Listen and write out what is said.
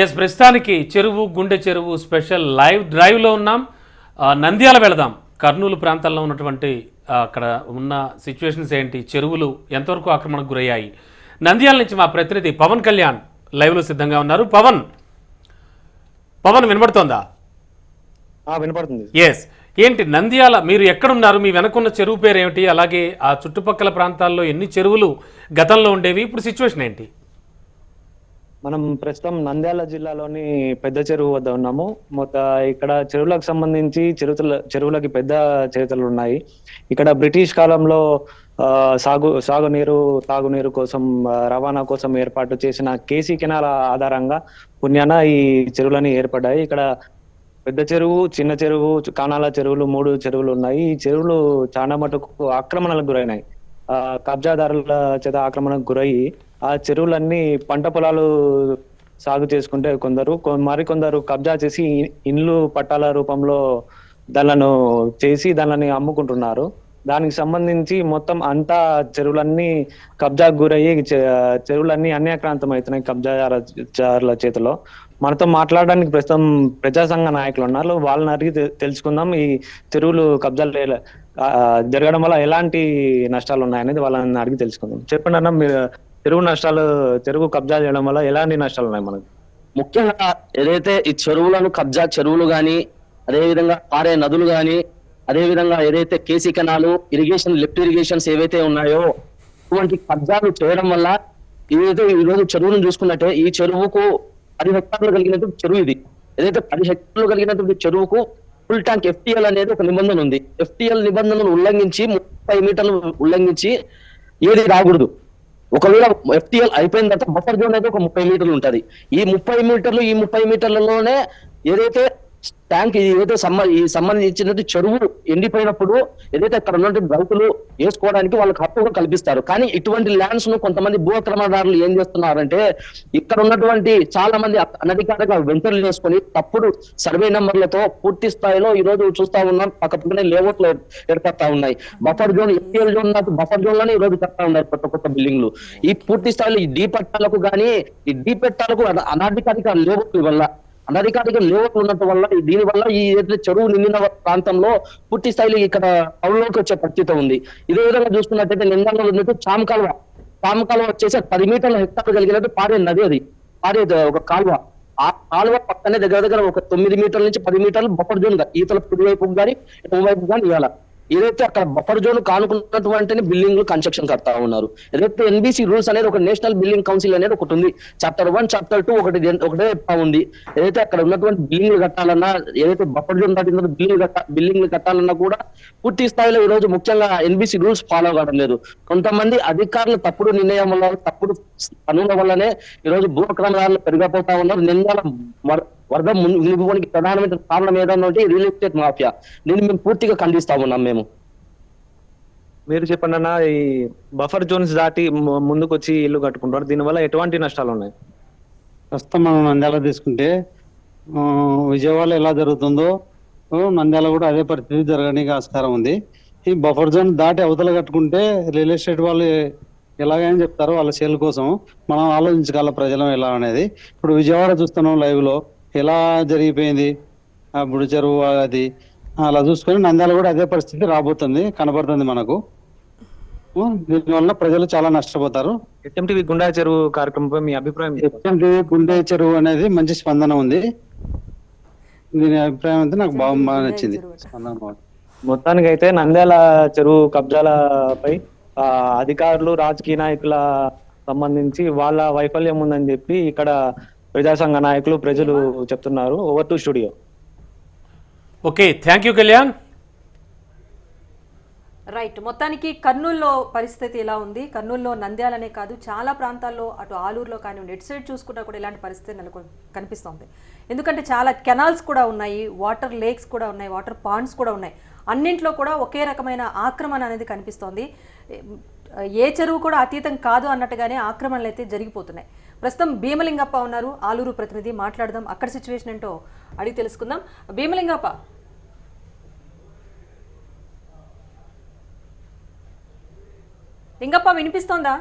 Yes ప్రస్తుతానికి చెరువు గుండె చెరువు స్పెషల్ లైవ్ డ్రైవ్లో ఉన్నాం. నంద్యాల వెళదాం. కర్నూలు ప్రాంతాల్లో ఉన్నటువంటి అక్కడ ఉన్న సిచ్యువేషన్స్ ఏంటి? చెరువులు ఎంతవరకు ఆక్రమణకు గురయ్యాయి? నంద్యాల నుంచి మా ప్రతినిధి పవన్ కళ్యాణ్ లైవ్లో సిద్ధంగా ఉన్నారు. పవన్ పవన్ వినబడుతోందా? వినపడుతుంది ఎస్ ఏంటి నంద్యాల మీరు ఎక్కడున్నారు? మీ వెనకున్న చెరువు పేరు ఏమిటి అలాగే ఆ చుట్టుపక్కల ప్రాంతాల్లో ఎన్ని చెరువులు గతంలో ఉండేవి? ఇప్పుడు సిచ్యువేషన్ ఏంటి? మనం ప్రస్తుతం నంద్యాల జిల్లాలోని పెద్ద చెరువు వద్ద ఉన్నాము. మొత్త ఇక్కడ చెరువులకు సంబంధించి చెరువుల చెరువులకి పెద్ద చరిత్రలు ఉన్నాయి. ఇక్కడ బ్రిటిష్ కాలంలో ఆ, సాగు సాగునీరు తాగునీరు కోసం రవాణా కోసం ఏర్పాటు చేసిన కేసీ కెనాల ఆధారంగా పుణ్యాన ఈ చెరువులని ఏర్పడ్డాయి. ఇక్కడ పెద్ద చెరువు చిన్న చెరువు కానాల చెరువులు మూడు చెరువులు ఉన్నాయి. ఈ చెరువులు చాలా మటుకు ఆక్రమణలకు గురైనాయి. ఆ కబ్జాదారుల చేత ఆక్రమణకు గురయ్యి ఆ చెరువులన్నీ పంట పొలాలు సాగు చేసుకుంటే కొందరు మరికొందరు కబ్జా చేసి ఇండ్లు పట్టాల రూపంలో దానిలను చేసి దానిని అమ్ముకుంటున్నారు. దానికి సంబంధించి మొత్తం అంతా చెరువులన్నీ కబ్జాకు గురయ్యి చెరువులన్నీ అన్యాక్రాంతం అవుతున్నాయి కబ్జాదారుల చేతిలో. మనతో మాట్లాడడానికి ప్రస్తుతం ప్రజాసంఘ నాయకులు ఉన్నారు. వాళ్ళని అడిగి తెలుసుకుందాం ఈ చెరువులు కబ్జాలు జరగడం వల్ల ఎలాంటి నష్టాలు ఉన్నాయనేది వాళ్ళని అడిగి తెలుసుకుందాం. చెప్పండి అన్న మీరు చెరువు నష్టాలు చెరువు కబ్జా చేయడం వల్ల ఎలాంటి నష్టాలు ఉన్నాయి మనకు? ముఖ్యంగా ఏదైతే ఈ చెరువులను కబ్జా చెరువులు కానీ అదేవిధంగా పారే నదులు కానీ అదేవిధంగా ఏదైతే KC canal irrigation lift irrigations ఏవైతే ఉన్నాయో ఇటువంటి కబ్జాలు చేయడం వల్ల ఏదైతే ఈ రోజు చెరువును చూసుకున్నట్టే ఈ చెరువుకు పది హెక్టార్లు కలిగినటువంటి చెరువు ఇది. ఏదైతే పది హెక్టార్లు కలిగినటువంటి చెరువుకు ఫుల్ ట్యాంక్ ఎఫ్టిఎల్ అనేది ఒక నిబంధన ఉంది. ఎఫ్టిఎల్ నిబంధనలు ఉల్లంఘించి ముప్పై మీటర్లు ఉల్లంఘించి ఏది రాకూడదు. ఒకవేళ ఎఫ్టీఎల్ అయిపోయిన తర్వాత బఫర్ జోన్ అయితే ఒక ముప్పై మీటర్లు ఉంటది. ఈ ముప్పై మీటర్లు ఈ ముప్పై మీటర్లలోనే ఏదైతే ట్యాంక్ ఏదైతే సంబ ఈ సంబంధించినటువంటి చెరువు ఎండిపోయినప్పుడు ఏదైతే అక్కడ ఉన్నటువంటి రైతులు వేసుకోవడానికి వాళ్ళకి హక్కు కల్పిస్తారు. కానీ ఇటువంటి ల్యాండ్స్ను కొంతమంది భూ అక్రమదారులు ఏం చేస్తున్నారంటే ఇక్కడ ఉన్నటువంటి చాలా మంది అనధికారిక వెంచర్లు చేసుకొని తప్పుడు సర్వే నెంబర్లతో పూర్తి స్థాయిలో ఈ రోజు చూస్తా ఉన్నాం. పక్క పక్కనే లేఅవుట్లు ఏర్పడతా ఉన్నాయి. బఫర్ జోన్ ఎఫ్టీఎల్ జోన్ నాకు బఫర్ జోన్లోనే ఈ రోజు కడతా ఉన్నాయి కొత్త కొత్త బిల్డింగ్లు ఈ పూర్తి స్థాయిలో ఈ డీ పట్టాలకు కానీ ఈ డీ పెట్టాలకు అన- అనధికారిక లేఅవుట్ల వల్ల అనధికారిక లేఅవుట్లు ఉండటం వల్ల దీని వల్ల ఈ ఏదైతే చెరువు నిండిన ప్రాంతంలో పూర్తి స్థాయిలో ఇక్కడ టౌన్లోకి వచ్చే పరిస్థితి ఉంది. ఇదే విధంగా చూసుకున్నట్టయితే నిందంలో ఉన్నట్టు చామ కాలువ. చామ్ కాలువ వచ్చేసి పది మీటర్ల హెక్టార్ కలిగినట్టు పారే నది అది. పారే ఒక కాలువ. ఆ కాలువ పక్కనే దగ్గర దగ్గర ఒక తొమ్మిది మీటర్ల నుంచి పది మీటర్లు బఫర్ జోన్ ఈతల కుడివైపు కానీ వైపు కానీ ఇవ్వాలి. ఏదైతే అక్కడ బఫర్ జోన్ కానుకున్నటువంటి బిల్డింగ్లు కన్స్ట్రక్షన్ కడతా ఉన్నారు. ఏదైతే ఎన్బిసి రూల్స్ అనేది ఒక నేషనల్ బిల్డింగ్ కౌన్సిల్ అనేది ఒకటి ఉంది. చాప్టర్ వన్ చాప్టర్ టూ ఒకటి ఒకటే ఉంది. ఏదైతే అక్కడ ఉన్నటువంటి బిల్డింగ్లు కట్టాలన్నా ఏదైతే బఫర్ జోన్ దాటిన బిల్డింగ్ కట్ట బిల్డింగ్లు కట్టాలన్నా కూడా పూర్తి స్థాయిలో ఈ రోజు ముఖ్యంగా ఎన్బిసి రూల్స్ ఫాలో కావడం లేదు. కొంతమంది అధికారులు తప్పుడు నిర్ణయం వల్ల తప్పుడు పనుల వల్లనే ఈ రోజు భూ అక్రమదారులు పెరిగిపోతా ఉన్నారు. నిన్న వరద ముని- మునిగిపోవడానికి ప్రధానమైన కారణం ఏదన్నా అంటే రియల్ ఎస్టేట్ మాఫియా దీన్ని మేము పూర్తిగా ఖండిస్తా ఉన్నాం మేము. మీరు చెప్పండి అన్న ఈ బఫర్ జోన్స్ దాటి ముందుకు వచ్చి ఇల్లు కట్టుకుంటారు. దీనివల్ల ఎటువంటి నష్టాలు ఉన్నాయి? ప్రస్తుతం మనం నంద్యాల తీసుకుంటే ఆ, విజయవాడలో ఎలా జరుగుతుందో నంద్యాల కూడా అదే పరిస్థితి జరగడానికి ఆస్కారం ఉంది. ఈ బఫర్ జోన్ దాటి అవతల కట్టుకుంటే రియల్ ఎస్టేట్ వాళ్ళు ఎలాగైనా చెప్తారు వాళ్ళ సేల్ కోసం. మనం ఆలోచించగల ప్రజలం ఎలా అనేది. ఇప్పుడు విజయవాడ చూస్తున్నాం లైవ్లో. ఎలా జరిగిపోయింది? అప్పుడు చెరువు అది అలా చూసుకొని నంద్యాల కూడా అదే పరిస్థితి రాబోతుంది కనబడుతుంది మనకు. దీనివల్ల ప్రజలు చాలా నష్టపోతారు. ఎస్ఎంటీవీ గుండా చెరువు కార్యక్రమంపై మీ అభిప్రాయం. ఎటువంటి గుండె చెరువు అనేది మంచి స్పందన ఉంది. దీని అభిప్రాయం అయితే నాకు బాగా బాగా నచ్చింది. స్పందన మొత్తానికి అయితే నంద్యాల చెరువు కబ్జాలపై ఆ, అధికారులు రాజకీయ నాయకుల సంబంధించి వాళ్ళ వైఫల్యం ఉందని చెప్పి ఇక్కడ ప్రజా సంఘ నాయకులు ప్రజలు చెప్తున్నారు. Over to studio okay thank you Kalyan right మొత్తానికి కర్నూలులో పరిస్థితి ఎలా ఉంది. కర్నూలులో నంద్యాలనే కాదు చాలా ప్రాంతాల్లో అటు ఆలూరులో కానివ్వండి ఎటు సైడ్ చూసుకున్నా కూడా ఇలాంటి పరిస్థితి నెలకొ కనిపిస్తోంది. ఎందుకంటే చాలా కెనాల్స్ కూడా ఉన్నాయి వాటర్ లేక్స్ కూడా ఉన్నాయి వాటర్ పాండ్స్ కూడా ఉన్నాయి. అన్నింట్లో కూడా ఒకే రకమైన ఆక్రమణ అనేది కనిపిస్తోంది. ఏ చెరువు కూడా అతీతం కాదు అన్నట్టుగానే ఆక్రమణలు అయితే జరిగిపోతున్నాయి. ప్రస్తుతం భీమలింగప్ప ఉన్నారు ఆలూరు ప్రతినిధి. మాట్లాడదాం అక్కడ సిచ్యువేషన్ ఏంటో అడిగి తెలుసుకుందాం. భీమలింగప్ప. లింగప్ప వినిపిస్తోందా?